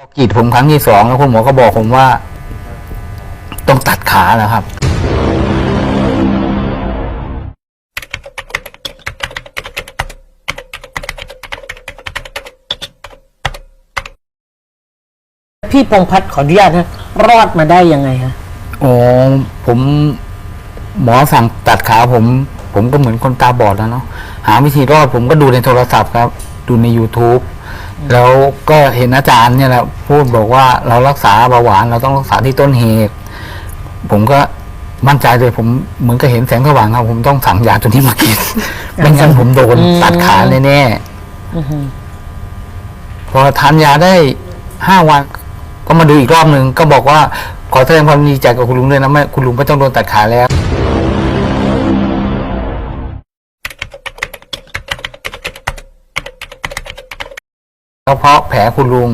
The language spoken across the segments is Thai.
พอกรีดผมครั้งที่สองแล้วคุณหมอก็บอกผมว่า ต้องตัดขาแล้วครับ พี่พงษ์พัฒน์ขออนุญาตนะรอดมาได้ยังไงฮะโอ้ผมหมอสั่งตัดขาผม ผมก็เหมือนคนตาบอดแล้วเนาะหาวิธีรอดผมก็ดูในโทรศัพท์ครับ ดูใน YouTube แล้วก็เห็นอาจารย์เนี่ยแหละพูดบอกว่าเรารักษาเบาหวานเราต้องรักษาที่ต้นเหตุ ผมก็มั่นใจเลยผมเหมือนกับเห็นแสงสว่างครับ ผมต้องสั่งยาตัวนี้มากินไม่งั้นผมโดนอืมตัดขาแน่อือฮึๆพอทานยาได้ห้าวันก็มาดูอีกรอบหนึ่งก็บอกว่าขอแสดงความดีใจกับคุณลุงด้วยนะไม่คุณลุงไม่ต้องโดนตัดขาแล้ว กระเพาะแผลคุณลุง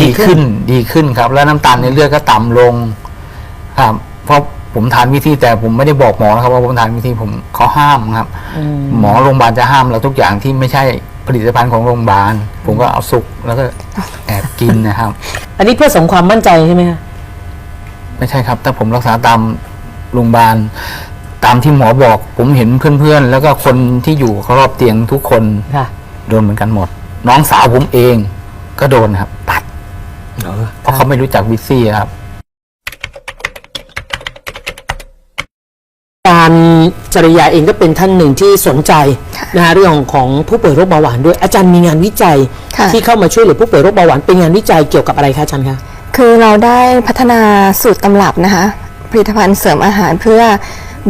ดีขึ้นดีขึ้นครับ แล้วน้ำตาลในเลือดก็ต่ำลง ครับ เพราะผมทานวิธีแต่ผมไม่ได้บอกหมอนะครับว่าผมทานวิธีผมเขาห้ามครับอืมหมอโรงพยาบาลจะห้ามเราทุกอย่างที่ไม่ใช่ผลิตภัณฑ์ของโรงพยาบาล ผมก็เอาสุกแล้วก็แอบกินนะครับ อันนี้เพื่อเสริมความมั่นใจใช่ไหมฮะไม่ใช่ครับแต่ผมรักษาตามโรงพยาบาลตามที่หมอบอก ผมเห็นเพื่อนๆ แล้วก็คนที่อยู่เขารอบเตียงทุกคนค่ะโดนเหมือนกันหมด น้องสาวผมเอง ก็โดนครับ ตัดเพราะเขาไม่รู้จักวิซี่ครับ การจริยาเองก็เป็นท่านหนึ่งที่สนใจนะฮะเรื่องของผู้ป่วยโรคเบาหวานด้วย อาจารย์มีงานวิจัยค่ะที่เข้ามาช่วยเหลือผู้ป่วยโรคเบาหวานเป็นงานวิจัยเกี่ยวกับอะไรคะอาจารย์คะคือเราได้พัฒนาสูตรตำรับนะคะ ผลิตภัณฑ์เสริมอาหารเพื่อ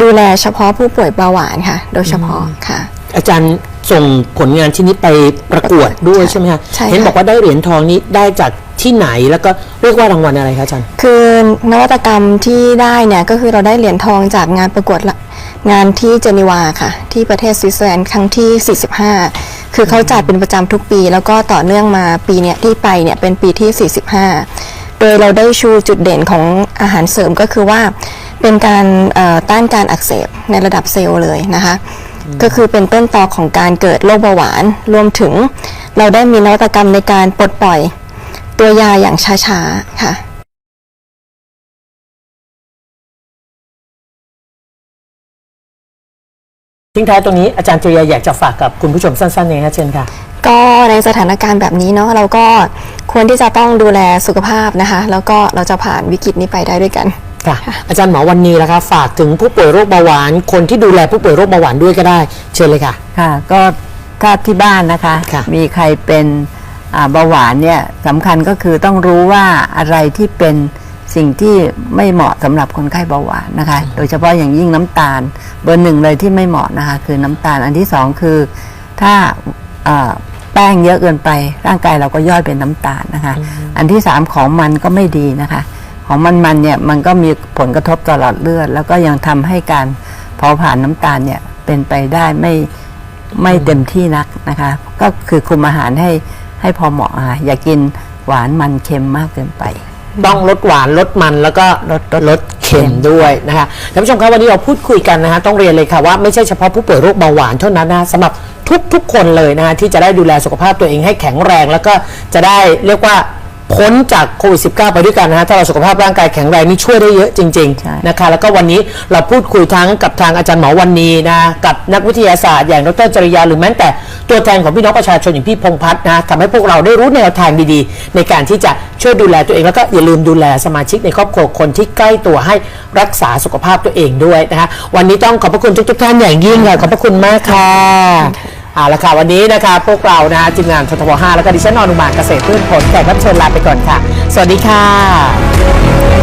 ดูแลเฉพาะผู้ป่วยเบาหวานค่ะ โดยเฉพาะค่ะ อาจารย์ ส่งผลงานชิ้นนี้ไปประกวดด้วยใช่ไหมคะใช่ค่ะ เห็นบอกว่าได้เหรียญทองนี้ได้จากที่ไหนแล้วก็เรียกว่ารางวัลอะไรคะอาจารย์ คือนวัตกรรมที่ได้เนี่ยก็คือเราได้เหรียญทองจากงานประกวดละงานที่เจนีวาค่ะ ที่ประเทศสวิตเซอร์แลนด์ครั้งที่ 45 คือเขาจัดเป็นประจำทุกปี แล้วก็ต่อเนื่องมาปีเนี้ยที่ไปเนี่ยเป็นปีที่ 45 โดยเราได้ชูจุดเด่นของอาหารเสริมก็คือว่า เป็นการเอ่อต้านการอักเสบในระดับเซลล์เลยนะคะ ก็คือเป็นต้นตอของการเกิดโรคเบาหวาน รวมถึงเราได้มีนวัตกรรมในการปลดปล่อย ตัวยาอย่างช้าๆ ค่ะทิ้งท้ายตรงนี้อาจารย์จริยาอยากจะฝากกับคุณผู้ชมสั้นๆเองคะเชิญค่ะ ก็ในสถานการณ์แบบนี้เนาะเราก็ควรที่จะต้องดูแลสุขภาพนะคะ แล้วก็เราจะผ่านวิกฤตนี้ไปได้ด้วยกัน ค่ะอาจารย์หมอวันนี้นะคะฝากถึงผู้ป่วยโรคเบาหวาน คนที่ดูแลผู้ป่วยโรคเบาหวานด้วยก็ได้ เชิญเลยค่ะ ค่ะ ก็ถ้าที่บ้านนะคะ ค่ะ มีใครเป็นอ่าเบาหวานเนี่ยสำคัญก็คือต้องรู้ว่าอะไรที่เป็นสิ่งที่ไม่เหมาะสำหรับคนไข้เบาหวานนะคะ โดยเฉพาะอย่างยิ่งน้ำตาล เบอร์หนึ่งเลยที่ไม่เหมาะนะคะคือน้ำตาลอันที่สองคือ ถ้าอ่าแป้งเยอะเกินไปร่างกายเราก็ย่อยเป็นน้ำตาลนะคะ อันที่สามของมันก็ไม่ดีนะคะ ของมันมันๆเนี่ยมันก็มีผลกระทบต่อหลอดเลือด แล้วก็ยังทำให้การเผาผลาญน้ำตาลเนี่ยเป็นไปได้ไม่ไม่เต็มที่นักนะคะ ก็คือคุมอาหารให้ให้พอเหมาะค่ะอย่ากินหวานมันเค็มมากเกินไป ต้องลดหวานลดมันแล้วก็ลดลดเค็มด้วยนะคะท่านผู้ชมครับวันนี้เราพูดคุยกันนะคะต้องเรียนเลยค่ะว่าไม่ใช่เฉพาะผู้ป่วยโรคเบาหวานเท่านั้นนะสำหรับทุกทุกๆคนเลยนะคะที่จะได้ดูแลสุขภาพตัวเองให้แข็งแรง แล้วก็จะได้เรียกว่า พ้นจากโควิด -19 ไปด้วยกันนะฮะถ้าเราสุขภาพร่างกายแข็งแรงนี่ช่วยได้เยอะจริงใช่ ๆนะคะแล้วก็วันนี้เราพูดคุยทั้งกับทางอาจารย์หมอวันนี้นะกับนักวิทยาศาสตร์อย่างดรจริยาหรือแม้แต่ตัวแทนของพี่น้องประชาชนอย่างพี่พงษ์พัฒน์นะทำให้พวกเราได้รู้แนวทางดีๆ ในการที่จะช่วยดูแลตัวเองแล้วก็อย่าลืมดูแลสมาชิกในครอบครัวคนที่ใกล้ตัวให้รักษาสุขภาพตัวเองด้วยนะคะวันนี้ต้องขอบพระคุณทุกๆท่านอย่างยิ่งค่ะขอบพระคุณมากค่ะ เอาละค่ะวันนี้นะคะพวกเรานะทีมงานททบ5แล้วก็ดิฉันนอนุมานเกษตรพืชผลแขกรับเชิญลาไปก่อนค่ะ สวัสดีค่ะ